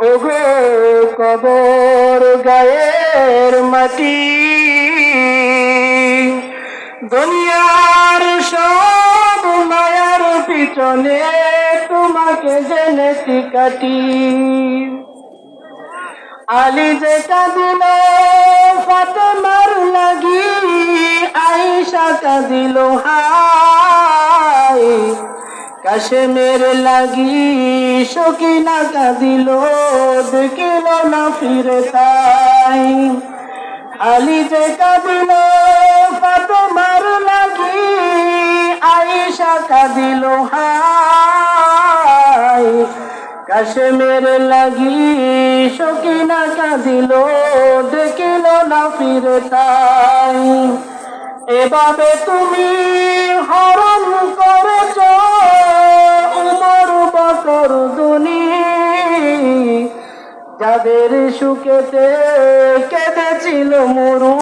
ওগো কবর গায়ের মাটি। দুনিয়ার সব মায়ার পিছনে তোমাকে জেনেছি কাটি। আলী যে কাঁদিল ফাতেমার লাগি আইসা কাঁদিল হাই কাশেমের লাগি সকিনা কাঁদিল ফিরে তাই। আলী যে কাঁদিল, ফাতেমার লাগি আইসা কাঁদিল, হাই। কাশ্মীর লাগি সকিনা কাঁদিল, দেখিল না ফিরে তাই। এভাবে তুমি হরণ যাদের সুখেতে কেঁদেছিল মরু